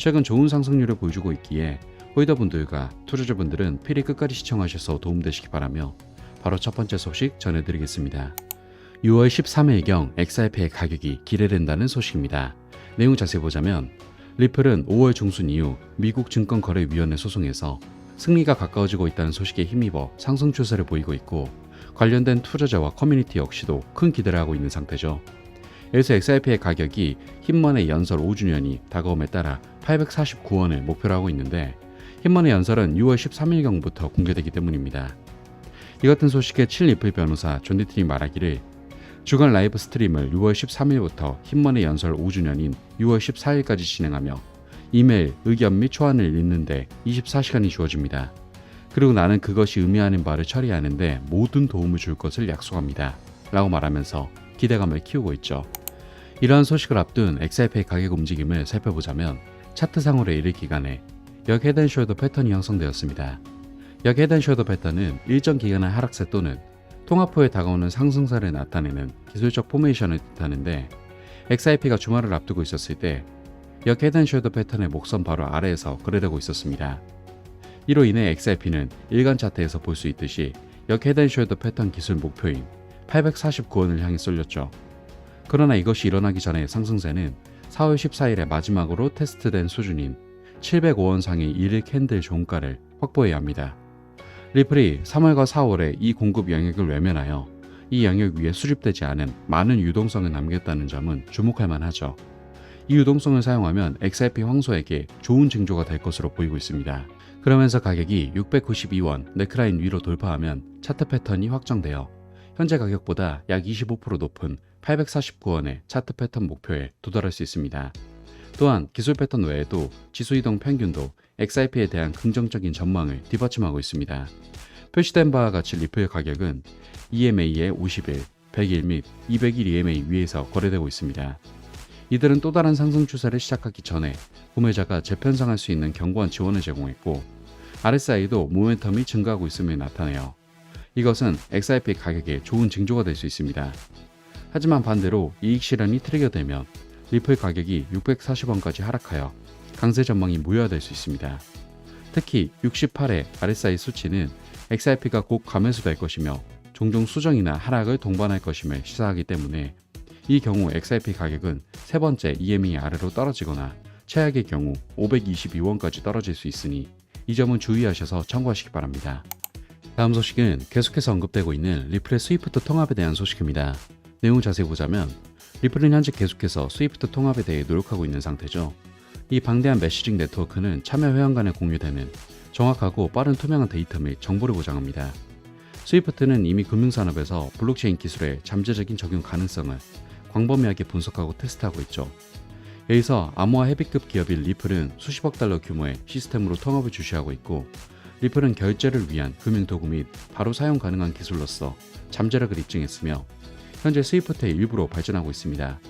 최근 좋은 상승률을 보여주고 있기에 홀더분들과 투자자분들은 필히 끝까지 시청하셔서 도움되시기 바라며 바로 첫 번째 소식 전해드리겠습니다. 6월 13일경 XRP의 가격이 기대된다는 소식입니다. 내용 자세히 보자면 리플은 5월 중순 이후 미국 증권거래위원회 소송에서 승리가 가까워지고 있다는 소식에 힘입어 상승 추세를 보이고 있고 관련된 투자자와 커뮤니티 역시도 큰 기대를 하고 있는 상태죠. 여기서 XRP의 가격이 흰먼의 연설 5주년이 다가옴에 따라 849원을 목표로 하고 있는데 흰먼의 연설은 6월 13일경부터 공개되기 때문입니다. 이 같은 소식에 칠리플 변호사 존 디트리 말하기를 주간 라이브 스트림을 6월 13일부터 흰먼의 연설 5주년인 6월 14일까지 진행하며 이메일, 의견 및 초안을 읽는데 24시간이 주어집니다. 그리고 나는 그것이 의미하는 바를 처리하는데 모든 도움을 줄 것을 약속합니다. 라고 말하면서 기대감을 키우고 있죠. 이러한 소식을 앞둔 XRP의 가격 움직임을 살펴보자면 차트상으로 이를 기간에 역 헤드앤숄더 패턴이 형성되었습니다. 역 헤드앤숄더 패턴은 일정 기간의 하락세 또는 통합 후에 다가오는 상승세를 나타내는 기술적 포메이션을 뜻하는데 XRP가 주말을 앞두고 있었을 때 역 헤드앤숄더 패턴의 목선 바로 아래에서 거래되고 있었습니다. 이로 인해 XRP는 일간 차트에서 볼 수 있듯이 역 헤드앤숄더 패턴 기술 목표인 849원을 향해 쏠렸죠. 그러나 이것이 일어나기 전에 상승세는 4월 14일에 마지막으로 테스트된 수준인 705원 상의 1일 캔들 종가를 확보해야 합니다. 리플이 3월과 4월에 이 공급 영역을 외면하여 이 영역 위에 수립되지 않은 많은 유동성을 남겼다는 점은 주목할 만하죠. 이 유동성을 사용하면 XRP 황소에게 좋은 징조가 될 것으로 보이고 있습니다. 그러면서 가격이 692원 네크라인 위로 돌파하면 차트 패턴이 확정되어 현재 가격보다 약 25% 높은 849원의 차트 패턴 목표에 도달할 수 있습니다. 또한 기술 패턴 외에도 지수 이동 평균도 XRP에 대한 긍정적인 전망을 뒷받침하고 있습니다. 표시된 바와 같이 리플 가격은 EMA의 50일, 100일 및 200일 EMA 위에서 거래되고 있습니다. 이들은 또 다른 상승 추세를 시작하기 전에 구매자가 재편성할 수 있는 견고한 지원을 제공했고 RSI도 모멘텀이 증가하고 있음을 나타내요. 이것은 XRP 가격에 좋은 징조가 될 수 있습니다. 하지만 반대로 이익 실현이 트리거되면 리플 가격이 640원까지 하락하여 강세 전망이 무효화될 수 있습니다. 특히 68의 RSI 수치는 XRP가 곧 감소될 것이며 종종 수정이나 하락을 동반할 것임을 시사하기 때문에 이 경우 XRP 가격은 세 번째 EME 아래로 떨어지거나 최악의 경우 522원까지 떨어질 수 있으니 이 점은 주의하셔서 참고하시기 바랍니다. 다음 소식은 계속해서 언급되고 있는 리플의 스위프트 통합에 대한 소식입니다. 내용 자세히 보자면 리플은 현재 계속해서 스위프트 통합에 대해 노력하고 있는 상태죠. 이 방대한 메시징 네트워크는 참여 회원 간에 공유되는 정확하고 빠른 투명한 데이터 및 정보를 보장합니다. 스위프트는 이미 금융산업에서 블록체인 기술의 잠재적인 적용 가능성을 광범위하게 분석하고 테스트하고 있죠. 여기서 암호화 헤비급 기업인 리플은 수십억 달러 규모의 시스템으로 통합을 주시하고 있고 리플은 결제를 위한 금융 도구 및 바로 사용 가능한 기술로서 잠재력을 입증했으며 현재 스위프트의 일부로 발전하고 있습니다.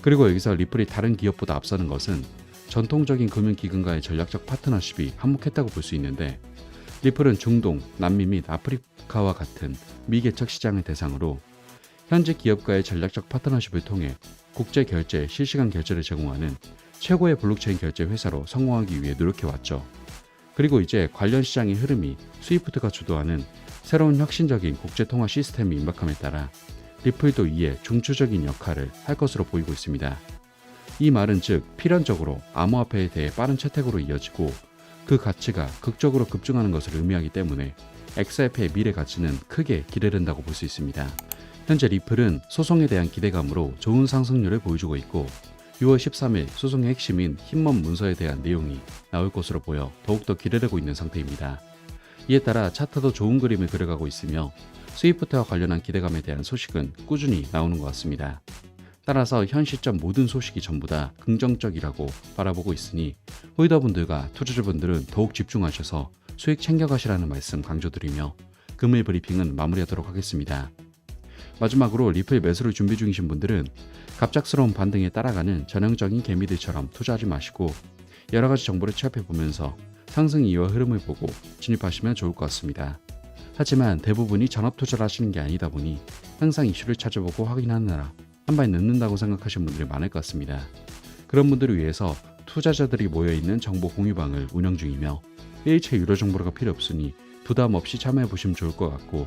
그리고 여기서 리플이 다른 기업보다 앞서는 것은 전통적인 금융기관과의 전략적 파트너십이 한몫했다고 볼 수 있는데 리플은 중동, 남미 및 아프리카와 같은 미개척 시장을 대상으로 현재 기업과의 전략적 파트너십을 통해 국제 결제, 실시간 결제를 제공하는 최고의 블록체인 결제 회사로 성공하기 위해 노력해 왔죠. 그리고 이제 관련 시장의 흐름이 스위프트가 주도하는 새로운 혁신적인 국제 통화 시스템이 임박함에 따라 리플도 이에 중추적인 역할을 할 것으로 보이고 있습니다. 이 말은 즉 필연적으로 암호화폐에 대해 빠른 채택으로 이어지고 그 가치가 극적으로 급증하는 것을 의미하기 때문에 XRP의 미래 가치는 크게 기대된다고 볼 수 있습니다. 현재 리플은 소송에 대한 기대감으로 좋은 상승률을 보여주고 있고 6월 13일 소송의 핵심인 흰먼 문서에 대한 내용이 나올 것으로 보여 더욱더 기대되고 있는 상태입니다. 이에 따라 차트도 좋은 그림을 그려가고 있으며 스위프트와 관련한 기대감에 대한 소식은 꾸준히 나오는 것 같습니다. 따라서 현 시점 모든 소식이 전부 다 긍정적이라고 바라보고 있으니 호이더분들과 투자자분들은 더욱 집중하셔서 수익 챙겨가시라는 말씀 강조드리며 금일 브리핑은 마무리하도록 하겠습니다. 마지막으로 리플 매수를 준비 중이신 분들은 갑작스러운 반등에 따라가는 전형적인 개미들처럼 투자하지 마시고 여러 가지 정보를 취합해 보면서 상승 이유와 흐름을 보고 진입하시면 좋을 것 같습니다. 하지만 대부분이 전업 투자를 하시는 게 아니다 보니 항상 이슈를 찾아보고 확인하느라 한 발 늦는다고 생각하시는 분들이 많을 것 같습니다. 그런 분들을 위해서 투자자들이 모여있는 정보 공유방을 운영 중이며 일체 유료 정보가 필요 없으니 부담 없이 참여해 보시면 좋을 것 같고